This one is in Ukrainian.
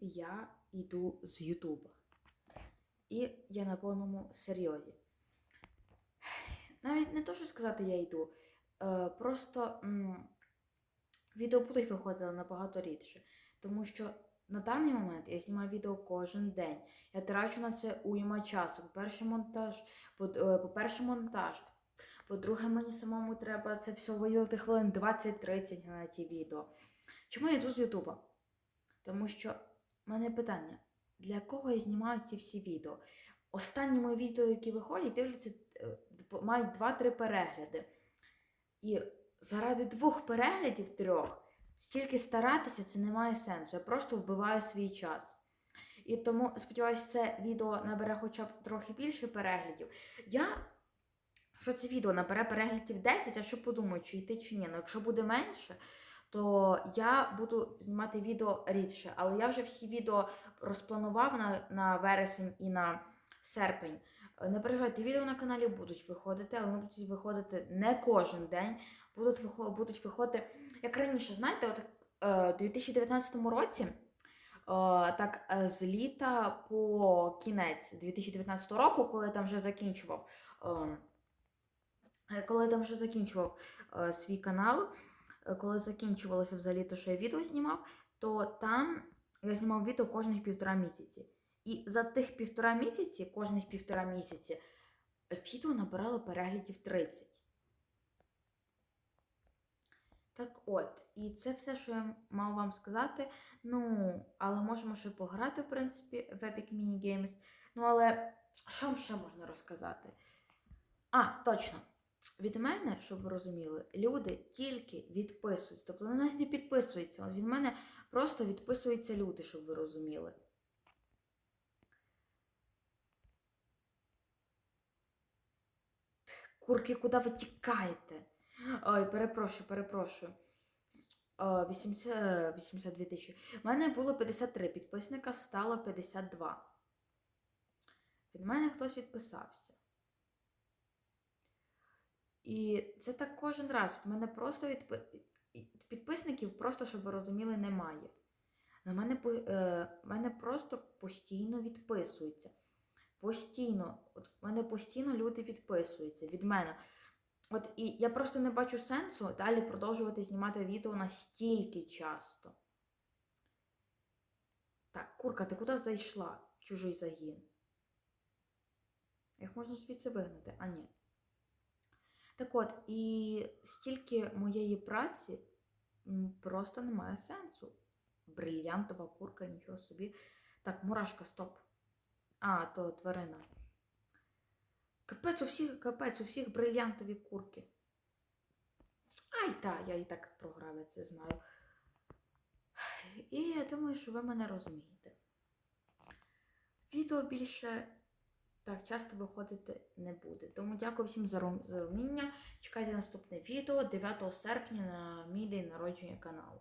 я йду з Ютуба. І я на повному серйозі. Навіть не то, що сказати, я йду. Е, просто відео будуть виходити набагато рідше. Тому що на даний момент я знімаю відео кожен день. Я трачу на це уйма часу. По-перше, монтаж, е, по-перше, монтаж. По-друге, мені самому треба це все виділити хвилин 20-30 на ті відео. Чому я йду з Ютуба? Тому що в мене питання: для кого я знімаю ці всі відео? Останні мої відео, які виходять, дивляться, мають 2-3 перегляди. І заради двох переглядів трьох стільки старатися це не має сенсу. Я просто вбиваю свій час. І тому сподіваюся, це відео набере хоча б трохи більше переглядів. Я, що це відео набере переглядів 10, а що подумаю, чи йти чи ні. Ну, якщо буде менше, то я буду знімати відео рідше. Але я вже всі відео розпланував на, на вересень і на серпень. Е, Не переживайте, відео на каналі будуть виходити, але вони будуть виходити не кожен день. Будуть, будуть виходити, як раніше, знаєте, от е, у 2019 році, е, так з літа по кінець 2019 року, коли я там вже закінчував. е, е, Коли я там вже закінчував свій канал, коли закінчувалося взагалі те, що я відео знімав, то там я знімав відео кожних півтора місяці. І за тих півтора місяці, кожних півтора місяці, відео набирало переглядів 30. Так от, і це все, що я мав вам сказати. Ну, але можемо ще пограти, в принципі, в Epic Mini Games. Ну, але що вам ще можна розказати? А, точно. Від мене, щоб ви розуміли, люди тільки відписуються. Тобто вони навіть не підписуються. Від мене просто відписуються люди, щоб ви розуміли. Курки, куди ви тікаєте? Ой, перепрошую, перепрошую. 80, е, 82 тисячі. У мене було 53 підписника, стало 52. Від мене хтось відписався. І це так кожен раз. Від мене просто відпи... підписників, просто щоб ви розуміли, немає. На мене, е, мене просто постійно відписуються. Постійно, от в мене постійно люди відписуються від мене. От і я просто не бачу сенсу далі продовжувати знімати відео настільки часто. Так, курка, ти куди зайшла чужий загін? Їх можна звідси вигнати, а ні. Так от, і стільки моєї праці просто немає сенсу. Брильянтова курка, нічого собі. Так, мурашка, стоп. А, то тварина. Капець у всіх, капець, у всіх брильянтові курки. Ай, та, я і так програв, я це знаю. І я думаю, що ви мене розумієте. Відео більше так часто виходити не буде. Тому дякую всім за розуміння. Чекайте наступне відео 9 серпня на мій день народження каналу.